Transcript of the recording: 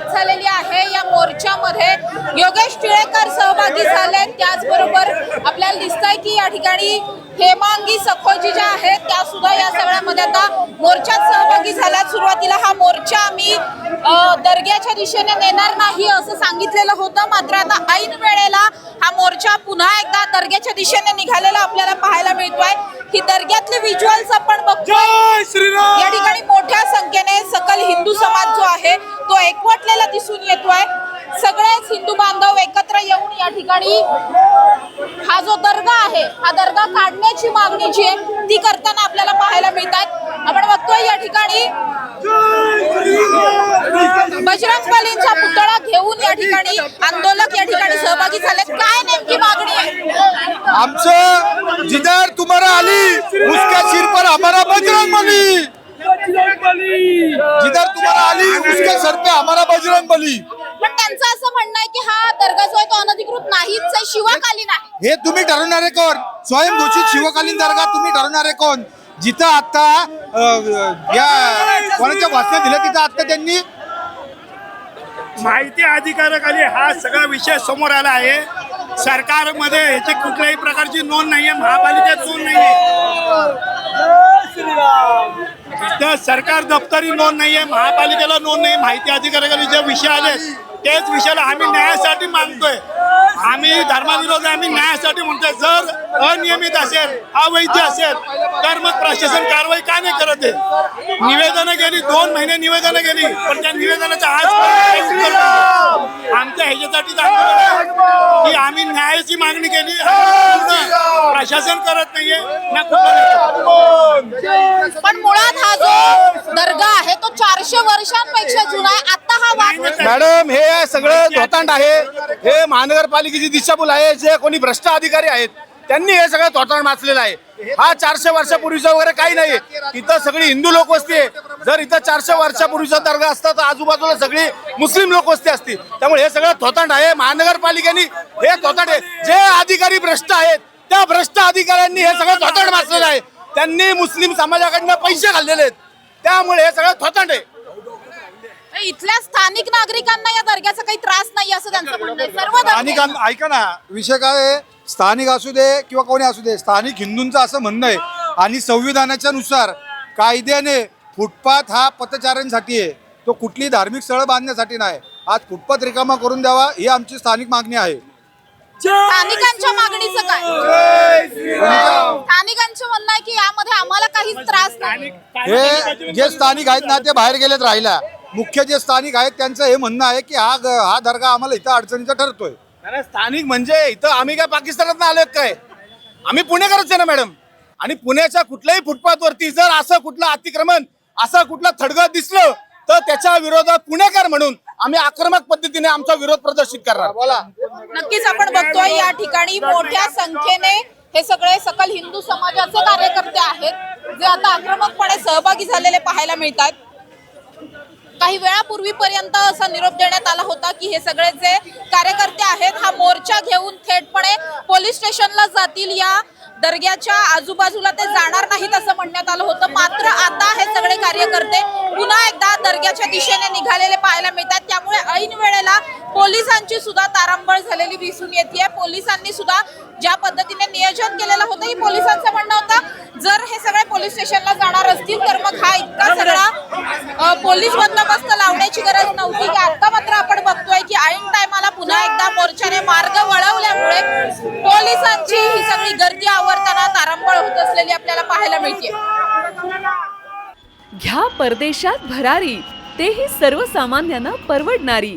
सुरुवात झालेली आहे. या मोर्चामध्ये योगेश टिळेकर सहभागी झाले. त्याचबरोबर आपल्याला दिसतंय की या ठिकाणी हेमांगी सखोजी ज्या आहेत त्या सुद्धा या सगळ्यामध्ये आता मोर्चात सहभागी झाल्यात. सुरुवातीला हा मोर्चा आम्ही दर्ग्याच्या दिशेने नेणार नाही असं सांगितलेलं होतं. मात्र आता ऐन वेळेला हा मोर्चा पुन्हा एकदा दर्ग्याच्या दिशेने निघालेला आपल्याला पाहायला मिळतोय. ही दर्ग्यातले व्हिज्युअल्स आपण बघतोय. या ठिकाणी मोठ्या संख्येने सकल आहे. तो एकवटलेला दिसून येतोय. सगळेच हिंदू बांधव एकत्र येऊन या ठिकाणी हा जो दर्गा आहे हा दर्गा काढण्याची मागणी जी आहे ती करताना आपल्याला पाहायला मिळतात आपण बघतोय या ठिकाणी बजरंग बलींचा पुतळा घेऊन या ठिकाणी आंदोलक या ठिकाणी सहभागी झाले काय नेमकी मागणी आहे? हमसे जिधर आली. अली उसके सिर पर हमारा बजरंग बली. जिधर तुम्हारा अली उसके सर पे हमारा बजरंग बली. पण त्यांचं असं म्हणणं आहे की हा दर्गा जो आहे तो अनधिकृत नाहीच आहे शिवकालीन आहे. हे तुम्ही ठरवणारे कोण? स्वयं घोषित शिवकालीन दर्गा तुम्ही ठरवणारे कोण? जिथं आता अ, या कोणाच्या भाषण दिलं तिथं आता त्यांनी माहिती अधिकाराखाली हा सगळा विषय समोर आला आहे. सरकारमध्ये ह्याची कुठल्याही प्रकारची नोंद नाहीये महापालिकेत नोंद नाहीये. सरकार दप्तरी नोंद नाही आहे महापालिकेला नोंद नाही माहिती अधिकाऱ्याकडे जे विषय आले तेच विषयाला आम्ही न्यायासाठी मागतोय. आम्ही धर्माविरोधी आम्ही न्यायासाठी म्हणतोय जर अनियमित असेल अवैध असेल तर मग प्रशासन कारवाई का नाही करत आहे? निवेदनं गेली दोन महिने निवेदनं गेली पण त्या निवेदनाचा आज. आमच्या ह्याच्यासाठी की आम्ही न्यायाची मागणी केली प्रशासन करत नाहीये ना पण मुळात हा जो दर्गा आहे तो चारशे वर्षांपेक्षा जुना आहे. आता हा वाद मॅडम हे सगळं धोतांड आहे. हे महानगरपालिकेची दिशाभूल आहे. जे कोणी भ्रष्ट अधिकारी आहेत त्यांनी हे सगळं धोतांड माचलेलं आहे. हा चारशे वर्षापूर्वीचा वगैरे काही नाही. इथं सगळी हिंदू लोकवस्ती आहे. जर इथं चारशे वर्षापूर्वीचा दर्गा असता तर आजूबाजूला सगळी मुस्लिम लोकवस्ती असती. त्यामुळे हे सगळं धोतांड आहे. महानगरपालिकेने हे आहे. जे अधिकारी भ्रष्ट आहेत त्या भ्रष्ट अधिकाऱ्यांनी हे सगळं धोतांड माचलेलं आहे. त्यांनी मुस्लिम समाजाकडनं पैसे खाल्लेले आहेत. त्यामुळे हे सगळं धोतांड आहे. इथल्या स्थानिक नागरिकांना या दर्ग्याचा काही त्रास नाही असं त्यांचं म्हणणं आहे. सर्व ऐका ना विषय काय आहे? स्थानिक असू दे किंवा कोणी असू दे स्थानिक हिंदूंचं असं म्हणणं आहे. आणि संविधानाच्या नुसार कायद्याने फुटपाथ हा पथचाऱ्यांसाठी आहे. तो कुठली धार्मिक स्थळं बांधण्यासाठी नाही. आज फुटपाथ रिकामा करून द्यावा ही आमची स्थानिक मागणी आहे. स्थानिकांच्या मागणीचं काय? स्थानिकांचं म्हणणं आहे की यामध्ये आम्हाला काहीच त्रास नाही. हे जे स्थानिक आहेत ना ते बाहेर गेलेत राहिला मुख्य जे स्थानिक आहेत त्यांचं हे म्हणणं आहे की हा ग- हा दर्गा आम्हाला इथं अडचणीचा ठरतोय. अरे स्थानिक म्हणजे इथं आम्ही काय पाकिस्तानात आलोय काय? आम्ही पुणेकरच आहे ना मॅडम. आणि पुण्याच्या कुठल्याही फुटपाथ वरती जर असं कुठलं अतिक्रमण असं कुठलं थडगं दिसलं तर त्याच्या विरोधात पुणेकर म्हणून आम्ही आक्रमक पद्धतीने आमचा विरोध प्रदर्शित करणार. बोला. नक्कीच आपण बघतोय या ठिकाणी मोठ्या संख्येने हे सगळे सकल हिंदू समाजाचे कार्यकर्ते आहेत जे आता आक्रमकपणे सहभागी झालेले पाहायला मिळतात काही वेळापूर्वीपर्यंत असा निरोप देण्यात आला होता की हे सगळे जे कार्यकर्ते आहेत हा मोर्चा घेऊन थेटपणे पोलीस स्टेशनला जातील या दर्ग्याच्या आजूबाजूला ते जाणार नाहीत असं म्हणण्यात आलं होतं. मात्र आता हे सगळे कार्यकर्ते पुन्हा एकदा दर्ग्याच्या दिशेने निघालेले पाहायला मिळतात. त्यामुळे ऐन वेळेला पोलिसांची सुद्धा तारांबळ झालेली दिसून येते पोलिसांनी सुद्धा ज्या पद्धतीने नियोजन केलेलं होतं ही पोलिसांचं म्हणणं होतं. जर हे सगळे पोलीस स्टेशनला जाणार असतील तर मग हा इतका सगळा पोलीस बंदोबस्त लावण्याची गरज नव्हती. की आता मात्र आपण बघतोय की ऐन टायमाला पुन्हा एकदा मोर्चाने मार्ग वळवल्यामुळे पोलिसांची ही सगळी गर्दी आवरताना तारांबळ होत असलेली आपल्याला पाहायला मिळते घ्या परदेशात भरारी. तेही सर्वसामान्यांना परवडणारी.